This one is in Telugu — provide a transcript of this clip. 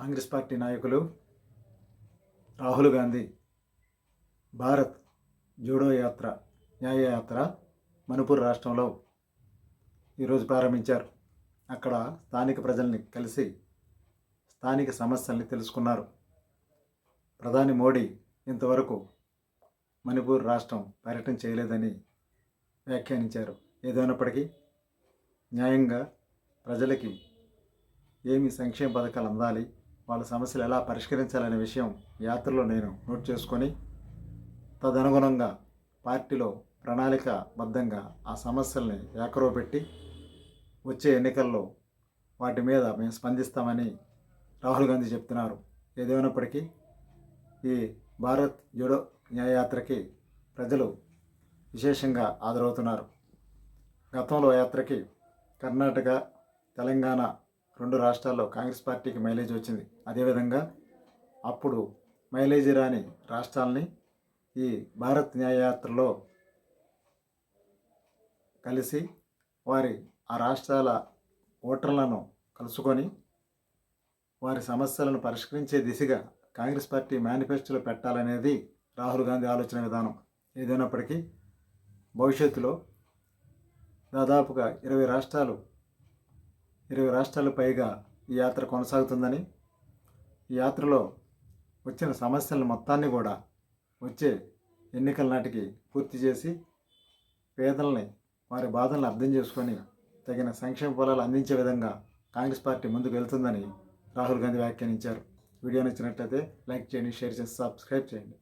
కాంగ్రెస్ పార్టీ నాయకులు రాహుల్ గాంధీ భారత్ జోడో యాత్ర న్యాయయాత్ర మణిపూర్ రాష్ట్రంలో ఈరోజు ప్రారంభించారు. అక్కడ స్థానిక ప్రజల్ని కలిసి స్థానిక సమస్యల్ని తెలుసుకున్నారు. ప్రధాని మోడీ ఇంతవరకు మణిపూర్ రాష్ట్రం పర్యటన చేయలేదని వ్యాఖ్యానించారు. ఏదైనప్పటికీ న్యాయంగా ప్రజలకి ఏమి సంక్షేమ పథకాలు అందాలి వాళ్ళ సమస్యలు ఎలా పరిష్కరించాలనే విషయం యాత్రలో నేను నోట్ చేసుకొని తదనుగుణంగా పార్టీలో ప్రణాళికబద్ధంగా ఆ సమస్యల్ని ఏకరవబెట్టి వచ్చే ఎన్నికల్లో వాటి మీద మేము స్పందిస్తామని రాహుల్ గాంధీ చెప్తున్నారు. ఏదేమైనప్పటికీ ఈ భారత్ జోడో న్యాయయాత్రకి ప్రజలు విశేషంగా ఆదరవుతున్నారు గతంలో యాత్రకి కర్ణాటక తెలంగాణ రెండు రాష్ట్రాల్లో కాంగ్రెస్ పార్టీకి మైలేజ్ వచ్చింది. అదేవిధంగా అప్పుడు మైలేజ్ రాని రాష్ట్రాలని ఈ భారత్ న్యాయయాత్రలో కలిసి వారి ఆ రాష్ట్రాల ఓటర్లను కలుసుకొని వారి సమస్యలను పరిష్కరించే దిశగా కాంగ్రెస్ పార్టీ మేనిఫెస్టోలో పెట్టాలనేది రాహుల్ గాంధీ ఆలోచన విధానం. ఏదైనప్పటికీ భవిష్యత్తులో దాదాపుగా ఇరవై రాష్ట్రాలు ఇరవై రాష్ట్రాలు పైగా ఈ యాత్ర కొనసాగుతుందని ఈ యాత్రలో వచ్చిన సమస్యలను మొత్తాన్ని కూడా వచ్చే ఎన్నికల నాటికి పూర్తి చేసి పేదల్ని వారి బాధలను అర్థం చేసుకొని తగిన సంక్షేమ ఫలాలు అందించే విధంగా కాంగ్రెస్ పార్టీ ముందుకు వెళ్తుందని రాహుల్ గాంధీ వ్యాఖ్యానించారు. వీడియో నచ్చినట్లయితే లైక్ చేయండి షేర్ చేసి సబ్స్క్రైబ్ చేయండి.